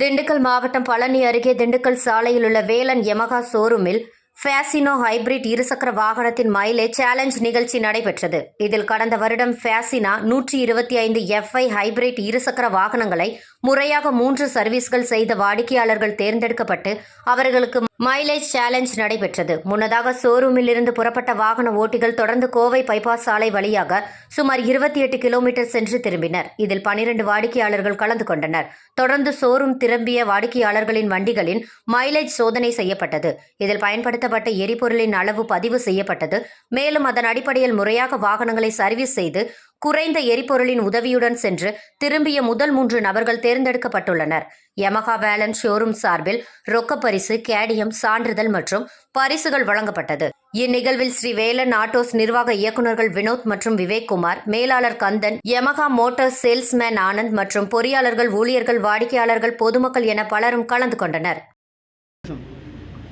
திண்டுக்கல் மாவட்டம் பழனி அருகே திண்டுக்கல் சாலையில் உள்ள வேலன் யமகா ஷோரூமில் ஃபேசினோ ஹைபிரிட் இருசக்கர வாகனத்தின் மைலேஜ் சேலஞ்ச் நிகழ்ச்சி நடைபெற்றது. இதில் கடந்த வருடம் ஃபேசினா நூற்றி இருபத்தி ஐந்து எஃப்ஐ ஹைபிரிட் இருசக்கர வாகனங்களை முறையாக மூன்று சர்வீஸ்கள் செய்த வாடிக்கையாளர்கள் தேர்ந்தெடுக்கப்பட்டு அவர்களுக்கு மைலேஜ் சேலஞ்ச் நடைபெற்றது. முன்னதாக ஷோரூமில் இருந்து புறப்பட்ட வாகன ஓட்டிகள் தொடர்ந்து கோவை பைபாஸ் சாலை வழியாக சுமார் இருபத்தி எட்டு கிலோமீட்டர் சென்று திரும்பினர். இதில் பனிரெண்டு வாடிக்கையாளர்கள் கலந்து கொண்டனர். தொடர்ந்து ஷோரூம் திரும்பிய வாடிக்கையாளர்களின் வண்டிகளின் மைலேஜ் சோதனை செய்யப்பட்டது. இதில் பயன்படுத்தப்பட்ட எரிபொருளின் அளவு பதிவு செய்யப்பட்டது. மேலும் அதன் அடிப்படையில் முறையாக வாகனங்களை சர்வீஸ் செய்து குறைந்த எரிபொருளின் உதவியுடன் சென்று திரும்பிய முதல் மூன்று நபர்கள் தேர்ந்தெடுக்கப்பட்டுள்ளனர். யமகா வேலன் ஷோரூம் சார்பில் ரொக்க பரிசு கேடியம் சான்றிதழ் மற்றும் பரிசுகள் வழங்கப்பட்டது. இந்நிகழ்வில் ஸ்ரீ வேலன் ஆட்டோஸ் நிர்வாக இயக்குநர்கள் வினோத் மற்றும் விவேக்குமார் மேலாளர் Kandan Yamaha motor salesman Anand மற்றும் பொறியாளர்கள் ஊழியர்கள் வாடிக்கையாளர்கள் பொதுமக்கள் என பலரும் கலந்து கொண்டனர்.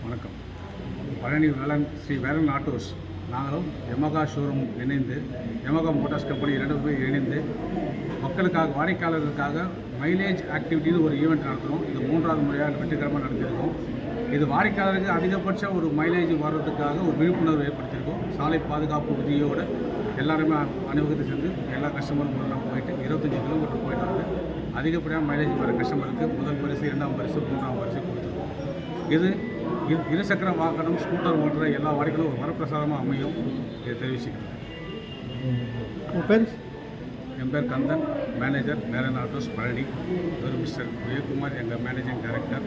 வணக்கம். பழனி வேலன் ஸ்ரீ வேலன் ஆட்டோஸ் நாங்களும் யமகா ஷோரூம் இணைந்து யமகா மோட்டார்ஸ் கம்பெனி இரண்டு பேர் இணைந்து மக்களுக்காக வாடிக்கையாளர்களுக்காக மைலேஜ் ஆக்டிவிட்டின்னு ஒரு ஈவெண்ட் நடத்துகிறோம் இது மூன்றாவது முறையாக வெற்றிகரமாக நடத்தியிருக்கோம் இது வாடிக்கையாளருக்கு அதிகபட்ச ஒரு மைலேஜ் வர்றதுக்காக ஒரு விழிப்புணர்வு ஏற்படுத்தியிருக்கோம். சாலை பாதுகாப்பு விதியோடு எல்லாருமே அணிவகுத்து சென்று எல்லா கஸ்டமரும் எல்லாம் போயிட்டு இருபத்தஞ்சி கிலோமீட்டர் போயிட்டு வந்து அதிகப்படியாக மைலேஜ் வர கஸ்டமருக்கு முதல் பரிசு இரண்டாம் பரிசு மூன்றாம் பரிசு கொடுத்துருக்கோம். இது இருசக்கர வாகனம் ஸ்கூட்டர் ஓட்டுற எல்லா வாடிக்கையும் ஒரு வரப்பிரசாதமாக அமையும். இதை தெரிவிச்சுக்கிறேன். என் பேர் கந்தன் மேனேஜர் நேரன் ஆட்டோஸ் பழனி. ஒரு மிஸ்டர் விஜயகுமார் எங்கள் மேனேஜிங் டைரக்டர்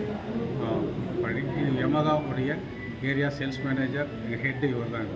பழனி. இது யமகாவுடைய ஏரியா சேல்ஸ் மேனேஜர் எங்கள் ஹெட் இவர். தான்